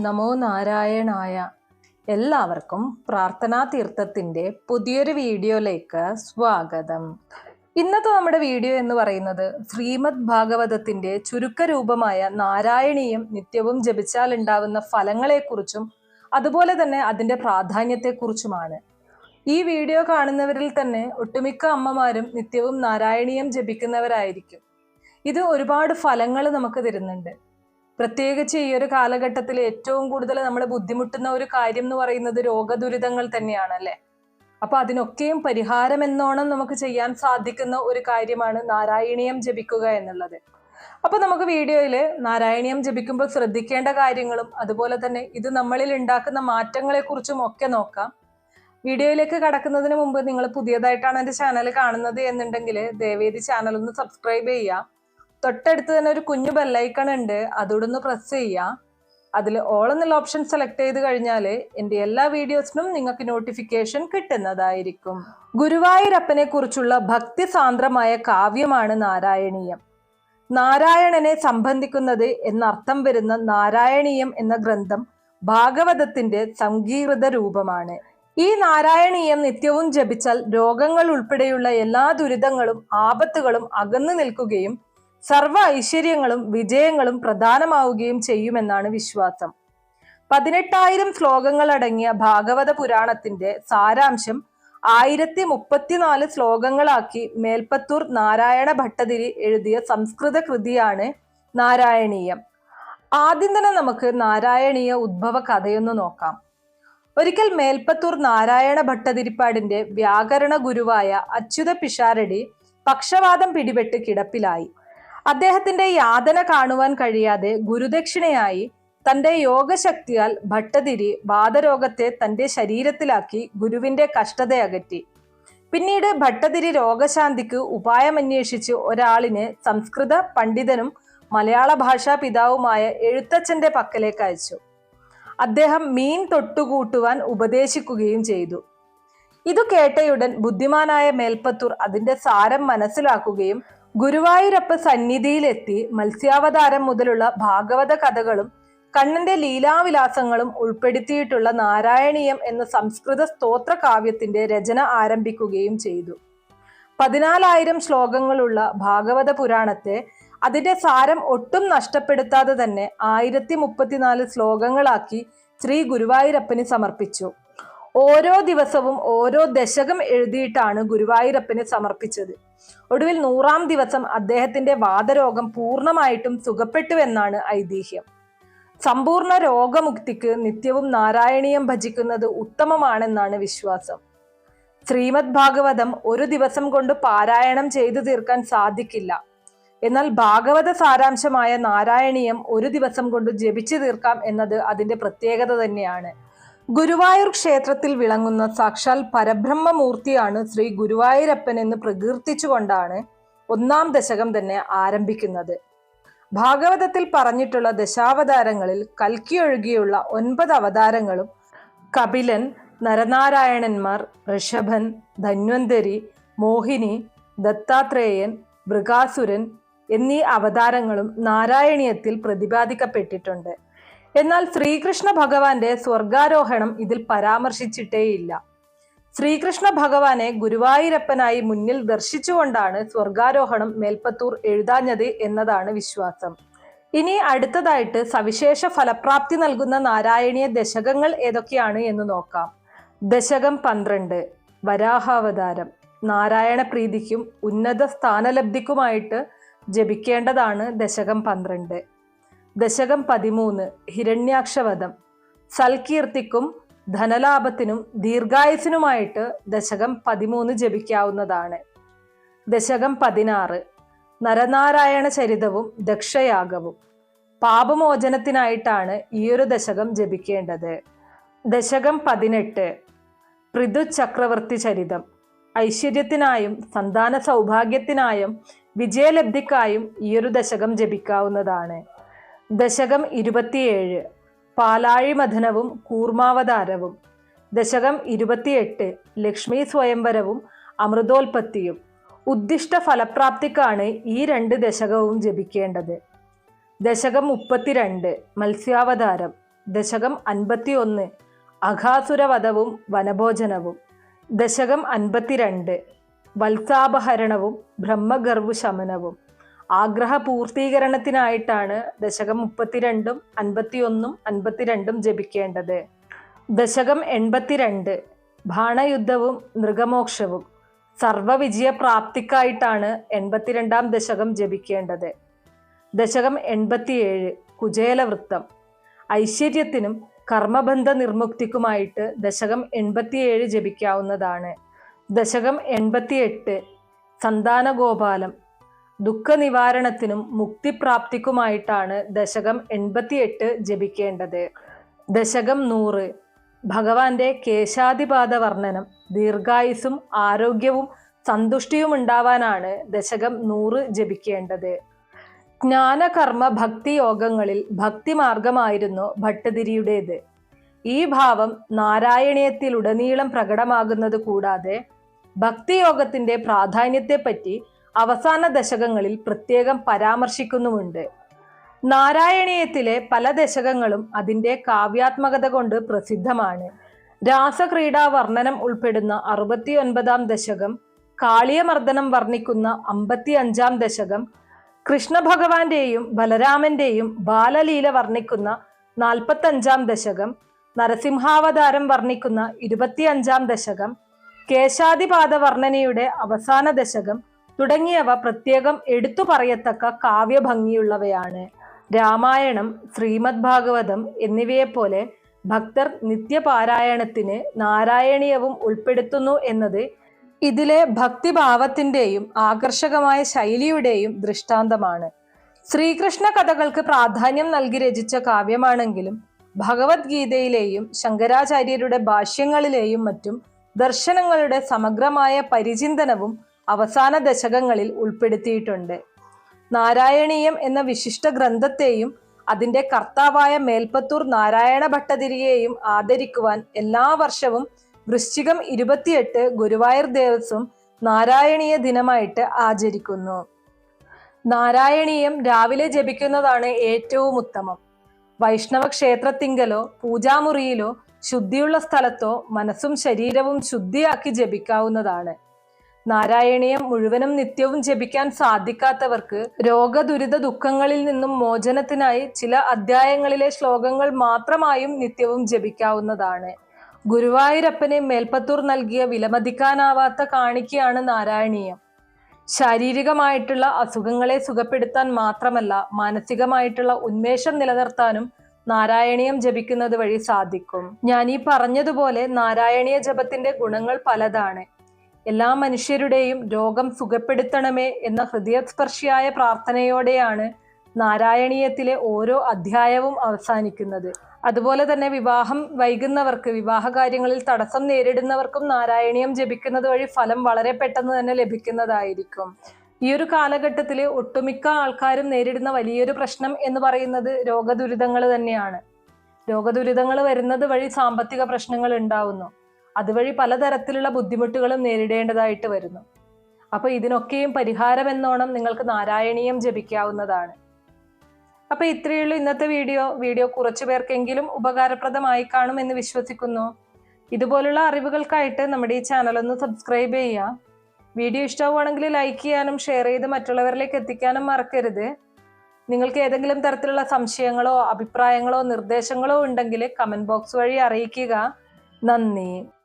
നമോ നാരായണായ എല്ലാവർക്കും പ്രാർത്ഥനാ തീർത്ഥത്തിന്റെ പുതിയൊരു വീഡിയോയിലേക്ക് സ്വാഗതം. ഇന്നത്തെ നമ്മുടെ വീഡിയോ എന്ന് പറയുന്നത് ശ്രീമദ് ഭാഗവതത്തിന്റെ ചുരുക്കരൂപമായ നാരായണീയം നിത്യവും ജപിച്ചാൽ ഉണ്ടാവുന്ന ഫലങ്ങളെക്കുറിച്ചും അതുപോലെ തന്നെ അതിന്റെ പ്രാധാന്യത്തെക്കുറിച്ചുമാണ്. ഈ വീഡിയോ കാണുന്നവരിൽ തന്നെ ഒട്ടുമിക്ക അമ്മമാരും നിത്യവും നാരായണീയം ജപിക്കുന്നവരായിരിക്കും. ഇത് ഒരുപാട് ഫലങ്ങൾ നമുക്ക് തരുന്നുണ്ട്. പ്രത്യേകിച്ച് ഈ ഒരു കാലഘട്ടത്തിൽ ഏറ്റവും കൂടുതൽ നമ്മൾ ബുദ്ധിമുട്ടുന്ന ഒരു കാര്യം എന്ന് പറയുന്നത് രോഗദുരിതങ്ങൾ തന്നെയാണ് അല്ലെ? അപ്പൊ അതിനൊക്കെയും പരിഹാരം എന്നോണം നമുക്ക് ചെയ്യാൻ സാധിക്കുന്ന ഒരു കാര്യമാണ് നാരായണീയം ജപിക്കുക എന്നുള്ളത്. അപ്പൊ നമുക്ക് വീഡിയോയിൽ നാരായണീയം ജപിക്കുമ്പോൾ ശ്രദ്ധിക്കേണ്ട കാര്യങ്ങളും അതുപോലെ തന്നെ ഇത് നമ്മളിൽ ഉണ്ടാക്കുന്ന മാറ്റങ്ങളെ കുറിച്ചും ഒക്കെ നോക്കാം. വീഡിയോയിലേക്ക് കടക്കുന്നതിന് മുമ്പ് നിങ്ങൾ പുതിയതായിട്ടാണ് എന്റെ ചാനൽ കാണുന്നത് എന്നുണ്ടെങ്കിൽ ദയവേദി ചാനൽ ഒന്ന് സബ്സ്ക്രൈബ് ചെയ്യുക. തൊട്ടടുത്ത് തന്നെ ഒരു കുഞ്ഞു ബെല്ലൈക്കൺ ഉണ്ട്. അതോടെ ഒന്ന് പ്രസ് ചെയ്യുക അതിൽ ഓൾ എന്നുള്ള ഓപ്ഷൻ സെലക്ട് ചെയ്ത് കഴിഞ്ഞാൽ എന്റെ എല്ലാ വീഡിയോസിനും നിങ്ങൾക്ക് നോട്ടിഫിക്കേഷൻ കിട്ടുന്നതായിരിക്കും. ഗുരുവായൂരപ്പനെ കുറിച്ചുള്ള ഭക്തി സാന്ദ്രമായ കാവ്യമാണ് നാരായണീയം. നാരായണനെ സംബന്ധിക്കുന്നത് എന്നർത്ഥം വരുന്ന നാരായണീയം എന്ന ഗ്രന്ഥം ഭാഗവതത്തിന്റെ സംഗീകൃത രൂപമാണ്. ഈ നാരായണീയം നിത്യവും ജപിച്ചാൽ രോഗങ്ങൾ ഉൾപ്പെടെയുള്ള എല്ലാ ദുരിതങ്ങളും ആപത്തുകളും അകന്നു നിൽക്കുകയും സർവ ഐശ്വര്യങ്ങളും വിജയങ്ങളും പ്രധാനമാവുകയും ചെയ്യുമെന്നാണ് വിശ്വാസം. പതിനെട്ടായിരം ശ്ലോകങ്ങൾ അടങ്ങിയ ഭാഗവത പുരാണത്തിന്റെ സാരാംശം ആയിരത്തി മുപ്പത്തിനാല് ശ്ലോകങ്ങളാക്കി മേൽപ്പത്തൂർ നാരായണ ഭട്ടതിരി എഴുതിയ സംസ്കൃത കൃതിയാണ് നാരായണീയം. ആദ്യം തന്നെ നമുക്ക് നാരായണീയ ഉദ്ഭവ കഥയൊന്ന് നോക്കാം. ഒരിക്കൽ മേൽപ്പത്തൂർ നാരായണ ഭട്ടതിരിപ്പാടിന്റെ വ്യാകരണ ഗുരുവായ അച്യുത പിഷാരടി പക്ഷവാതം പിടിപെട്ട് കിടപ്പിലായി. അദ്ദേഹത്തിന്റെ യാതന കാണുവാൻ കഴിയാതെ ഗുരുദക്ഷിണയായി തന്റെ യോഗശക്തിയാൽ ഭട്ടതിരി വാദരോഗത്തെ തന്റെ ശരീരത്തിലാക്കി ഗുരുവിന്റെ കഷ്ടത അകറ്റി. പിന്നീട് ഭട്ടതിരി രോഗശാന്തിക്ക് ഉപായമന്വേഷിച്ച് ഒരാളിനെ സംസ്കൃത പണ്ഡിതനും മലയാള ഭാഷാ പിതാവുമായ എഴുത്തച്ഛന്റെ പക്കലേക്ക് അയച്ചു. അദ്ദേഹം മീൻ തൊട്ടുകൂട്ടുവാൻ ഉപദേശിക്കുകയും ചെയ്തു. ഇതു കേട്ടയുടൻ ബുദ്ധിമാനായ മേൽപ്പത്തൂർ അതിന്റെ സാരം മനസ്സിലാക്കുകയും ഗുരുവായൂരപ്പ സന്നിധിയിലെത്തി മത്സ്യാവതാരം മുതലുള്ള ഭാഗവത കഥകളും കണ്ണന്റെ ലീലാവിലാസങ്ങളും ഉൾപ്പെടുത്തിയിട്ടുള്ള നാരായണീയം എന്ന സംസ്കൃത സ്തോത്ര കാവ്യത്തിന്റെ രചന ആരംഭിക്കുകയും ചെയ്തു. പതിനാലായിരം ശ്ലോകങ്ങളുള്ള ഭാഗവത പുരാണത്തെ അതിന്റെ സാരം ഒട്ടും നഷ്ടപ്പെടുത്താതെ തന്നെ ആയിരത്തി മുപ്പത്തിനാല് ശ്ലോകങ്ങളാക്കി ശ്രീ ഗുരുവായൂരപ്പന് സമർപ്പിച്ചു. ഓരോ ദിവസവും ഓരോ ദശകം എഴുതിയിട്ടാണ് ഗുരുവായൂരപ്പന് സമർപ്പിച്ചത്. ഒടുവിൽ നൂറാം ദിവസം അദ്ദേഹത്തിന്റെ വാദരോഗം പൂർണമായിട്ടും സുഖപ്പെട്ടുവെന്നാണ് ഐതിഹ്യം. സമ്പൂർണ രോഗമുക്തിക്ക് നിത്യവും നാരായണീയം ഭജിക്കുന്നത് ഉത്തമമാണെന്നാണ് വിശ്വാസം. ശ്രീമദ് ഭാഗവതം ഒരു ദിവസം കൊണ്ട് പാരായണം ചെയ്തു തീർക്കാൻ സാധിക്കില്ല. എന്നാൽ ഭാഗവത സാരാംശമായ നാരായണീയം ഒരു ദിവസം കൊണ്ട് ജപിച്ചു തീർക്കാം എന്നത് അതിന്റെ പ്രത്യേകത തന്നെയാണ്. ഗുരുവായൂർ ക്ഷേത്രത്തിൽ വിളങ്ങുന്ന സാക്ഷാൽ പരബ്രഹ്മമൂർത്തിയാണ് ശ്രീ ഗുരുവായൂരപ്പൻ എന്ന് പ്രകീർത്തിച്ചുകൊണ്ടാണ് ഒന്നാം ദശകം തന്നെ ആരംഭിക്കുന്നത്. ഭാഗവതത്തിൽ പറഞ്ഞിട്ടുള്ള ദശാവതാരങ്ങളിൽ കൽക്കി ഒഴികെയുള്ള ഒൻപത് അവതാരങ്ങളും കപിലൻ നരനാരായണന്മാർ ഋഷഭൻ ധന്വന്തരി മോഹിനി ദത്താത്രേയൻ മൃഗാസുരൻ എന്നീ അവതാരങ്ങളും നാരായണീയത്തിൽ പ്രതിപാദിക്കപ്പെട്ടിട്ടുണ്ട്. എന്നാൽ ശ്രീകൃഷ്ണ ഭഗവാന്റെ സ്വർഗാരോഹണം ഇതിൽ പരാമർശിച്ചിട്ടേയില്ല. ശ്രീകൃഷ്ണ ഭഗവാനെ ഗുരുവായൂരപ്പനായി മുന്നിൽ ദർശിച്ചുകൊണ്ടാണ് സ്വർഗാരോഹണം മേൽപ്പത്തൂർ എഴുതാഞ്ഞത് എന്നതാണ് വിശ്വാസം. ഇനി അടുത്തതായിട്ട് സവിശേഷ ഫലപ്രാപ്തി നൽകുന്ന നാരായണീയ ദശകങ്ങൾ ഏതൊക്കെയാണ് എന്ന് നോക്കാം. ദശകം പന്ത്രണ്ട് വരാഹാവതാരം. നാരായണ പ്രീതിക്കും ഉന്നത സ്ഥാനലബ്ധിക്കുമായിട്ട് ജപിക്കേണ്ടതാണ് ദശകം പന്ത്രണ്ട്. ദശകം പതിമൂന്ന് ഹിരണ്യാക്ഷവധം. സൽകീർത്തിക്കും ധനലാഭത്തിനും ദീർഘായുസിനുമായിട്ട് ദശകം പതിമൂന്ന് ജപിക്കാവുന്നതാണ്. ദശകം പതിനാറ് നരനാരായണ ചരിതവും ദക്ഷയാഗവും. പാപമോചനത്തിനായിട്ടാണ് ഈയൊരു ദശകം ജപിക്കേണ്ടത്. ദശകം പതിനെട്ട് പൃഥു ചക്രവർത്തി ചരിതം. ഐശ്വര്യത്തിനായും സന്താന സൗഭാഗ്യത്തിനായും വിജയലബ്ധിക്കായും ഈയൊരു ദശകം ജപിക്കാവുന്നതാണ്. ദശകം ഇരുപത്തിയേഴ് പാലാഴി മഥനവും കൂർമാവതാരവും. ദശകം ഇരുപത്തിയെട്ട് ലക്ഷ്മി സ്വയംവരവും അമൃതോൽപത്തിയും ഉദ്ദിഷ്ട ഫലപ്രാപ്തിക്കാണ് ഈ രണ്ട് ദശകവും ജപിക്കേണ്ടത്. ദശകം മുപ്പത്തിരണ്ട് മത്സ്യാവതാരം. ദശകം അൻപത്തി ഒന്ന് അഘാസുരവധവും വനഭോജനവും. ദശകം അൻപത്തിരണ്ട് വത്സാപഹരണവും ബ്രഹ്മഗർവ് ശമനവും ആഗ്രഹ പൂർത്തീകരണത്തിനായിട്ടാണ് ദശകം മുപ്പത്തിരണ്ടും അൻപത്തിയൊന്നും അൻപത്തിരണ്ടും ജപിക്കേണ്ടത്. ദശകം എൺപത്തിരണ്ട് ഭാണയുദ്ധവും മൃഗമോക്ഷവും സർവവിജയപ്രാപ്തിക്കായിട്ടാണ് എൺപത്തിരണ്ടാം ദശകം ജപിക്കേണ്ടത്. ദശകം എൺപത്തിയേഴ് കുചേലവൃത്തം. ഐശ്വര്യത്തിനും കർമ്മബന്ധ നിർമുക്തിക്കുമായിട്ട് ദശകം എൺപത്തിയേഴ് ജപിക്കാവുന്നതാണ്. ദശകം എൺപത്തിയെട്ട് സന്താനഗോപാലം. ദുഃഖ നിവാരണത്തിനും മുക്തിപ്രാപ്തിക്കുമായിട്ടാണ് ദശകം എൺപത്തിയെട്ട് ജപിക്കേണ്ടത്. ദശകം നൂറ്. ഭഗവാന്റെ കേശാതിപാത വർണനം ദീർഘായുസും ആരോഗ്യവും സന്തുഷ്ടിയും ഉണ്ടാവാനാണ് ദശകം നൂറ് ജപിക്കേണ്ടത്. ജ്ഞാനകർമ്മ ഭക്തി യോഗങ്ങളിൽ ഭക്തിമാർഗമായിരുന്നു ഭട്ടതിരിയുടേത്. ഈ ഭാവം നാരായണീയത്തിലുടനീളം പ്രകടമാകുന്നത് കൂടാതെ ഭക്തിയോഗത്തിന്റെ പ്രാധാന്യത്തെപ്പറ്റി അവസാന ദശകങ്ങളിൽ പ്രത്യേകം പരാമർശിക്കുന്നുമുണ്ട്. നാരായണീയത്തിലെ പല ദശകങ്ങളും അതിന്റെ കാവ്യാത്മകത കൊണ്ട് പ്രസിദ്ധമാണ്. രാസക്രീഡാ വർണനം ഉൾപ്പെടുന്ന അറുപത്തിയൊൻപതാം ദശകം കാളിയമർദ്ദനം വർണിക്കുന്ന അമ്പത്തി അഞ്ചാം ദശകം കൃഷ്ണഭഗവാന്റെയും ബലരാമന്റെയും ബാലലീല വർണിക്കുന്ന നാൽപ്പത്തഞ്ചാം ദശകം നരസിംഹാവതാരം വർണിക്കുന്ന ഇരുപത്തിയഞ്ചാം ദശകം കേശാദിപാദ വർണനയുടെ അവസാന ദശകം തുടങ്ങിയവ പ്രത്യേകം എടുത്തു പറയത്തക്ക കാവ്യഭംഗിയുള്ളവയാണ്. രാമായണം ശ്രീമദ് ഭാഗവതം എന്നിവയെപ്പോലെ ഭക്തർ നിത്യപാരായണത്തിന് നാരായണീയവും ഉൾപ്പെടുത്തുന്നു എന്നത് ഇതിലെ ഭക്തിഭാവത്തിന്റെയും ആകർഷകമായ ശൈലിയുടെയും ദൃഷ്ടാന്തമാണ്. ശ്രീകൃഷ്ണ കഥകൾക്ക് പ്രാധാന്യം നൽകി രചിച്ച കാവ്യമാണെങ്കിലും ഭഗവത്ഗീതയിലെയും ശങ്കരാചാര്യരുടെ ഭാഷ്യങ്ങളിലെയും മറ്റും ദർശനങ്ങളുടെ സമഗ്രമായ പരിചിന്തനവും അവസാന ദശകങ്ങളിൽ ഉൾപ്പെടുത്തിയിട്ടുണ്ട്. നാരായണീയം എന്ന വിശിഷ്ട ഗ്രന്ഥത്തെയും അതിന്റെ കർത്താവായ മേൽപ്പത്തൂർ നാരായണ ഭട്ടതിരിയെയും ആദരിക്കുവാൻ എല്ലാ വർഷവും വൃശ്ചികം ഇരുപത്തിയെട്ട് ഗുരുവായൂർ ദേവസ്വം നാരായണീയ ദിനമായിട്ട് ആചരിക്കുന്നു. നാരായണീയം രാവിലെ ജപിക്കുന്നതാണ് ഏറ്റവും ഉത്തമം. വൈഷ്ണവ ക്ഷേത്രത്തിങ്കലോ പൂജാമുറിയിലോ ശുദ്ധിയുള്ള സ്ഥലത്തോ മനസ്സും ശരീരവും ശുദ്ധിയാക്കി ജപിക്കാവുന്നതാണ്. നാരായണീയം മുഴുവനും നിത്യവും ജപിക്കാൻ സാധിക്കാത്തവർക്ക് രോഗദുരിത ദുഃഖങ്ങളിൽ നിന്നും മോചനത്തിനായി ചില അധ്യായങ്ങളിലെ ശ്ലോകങ്ങൾ മാത്രമായും നിത്യവും ജപിക്കാവുന്നതാണ്. ഗുരുവായൂരപ്പനെ മേൽപ്പത്തൂർ നൽകിയ വിലമതിക്കാനാവാത്ത കാണിക്കയാണ് നാരായണീയം. ശാരീരികമായിട്ടുള്ള അസുഖങ്ങളെ സുഖപ്പെടുത്താൻ മാത്രമല്ല മാനസികമായിട്ടുള്ള ഉന്മേഷം നിലനിർത്താനും നാരായണീയം ജപിക്കുന്നത് വഴി സാധിക്കും. ഞാൻ ഈ പറഞ്ഞതുപോലെ നാരായണീയ ജപത്തിന്റെ ഗുണങ്ങൾ പലതാണ്. എല്ലാ മനുഷ്യരുടെയും രോഗം സുഖപ്പെടുത്തണമേ എന്ന ഹൃദയസ്പർശിയായ പ്രാർത്ഥനയോടെയാണ് നാരായണീയത്തിലെ ഓരോ അധ്യായവും അവസാനിക്കുന്നത്. അതുപോലെ തന്നെ വിവാഹം വൈകുന്നവർക്ക് വിവാഹ കാര്യങ്ങളിൽ തടസ്സം നേരിടുന്നവർക്കും നാരായണീയം ജപിക്കുന്നത് വഴി ഫലം വളരെ പെട്ടെന്ന് തന്നെ ലഭിക്കുന്നതായിരിക്കും. ഈ ഒരു കാലഘട്ടത്തിൽ ഒട്ടുമിക്ക ആൾക്കാരും നേരിടുന്ന വലിയൊരു പ്രശ്നം എന്ന് പറയുന്നത് രോഗദുരിതങ്ങൾ തന്നെയാണ്. രോഗദുരിതങ്ങൾ വരുന്നത് വഴി സാമ്പത്തിക പ്രശ്നങ്ങൾ ഉണ്ടാവുന്നു. അതുവഴി പലതരത്തിലുള്ള ബുദ്ധിമുട്ടുകളും നേരിടേണ്ടതായിട്ട് വരുന്നു. അപ്പൊ ഇതിനൊക്കെയും പരിഹാരം എന്നോണം നിങ്ങൾക്ക് നാരായണീയം ജപിക്കാവുന്നതാണ്. അപ്പൊ ഇത്രയുള്ള ഇന്നത്തെ വീഡിയോ. വീഡിയോ കുറച്ചു പേർക്കെങ്കിലും ഉപകാരപ്രദമായി കാണും എന്ന് വിശ്വസിക്കുന്നു. ഇതുപോലുള്ള അറിവുകൾക്കായിട്ട് നമ്മുടെ ഈ ചാനൽ ഒന്ന് സബ്സ്ക്രൈബ് ചെയ്യുക. വീഡിയോ ഇഷ്ടമാവുകയാണെങ്കിൽ ലൈക്ക് ചെയ്യാനും ഷെയർ ചെയ്ത് മറ്റുള്ളവരിലേക്ക് എത്തിക്കാനും മറക്കരുത്. നിങ്ങൾക്ക് ഏതെങ്കിലും തരത്തിലുള്ള സംശയങ്ങളോ അഭിപ്രായങ്ങളോ നിർദ്ദേശങ്ങളോ ഉണ്ടെങ്കിൽ കമന്റ് ബോക്സ് വഴി അറിയിക്കുക. നന്ദി.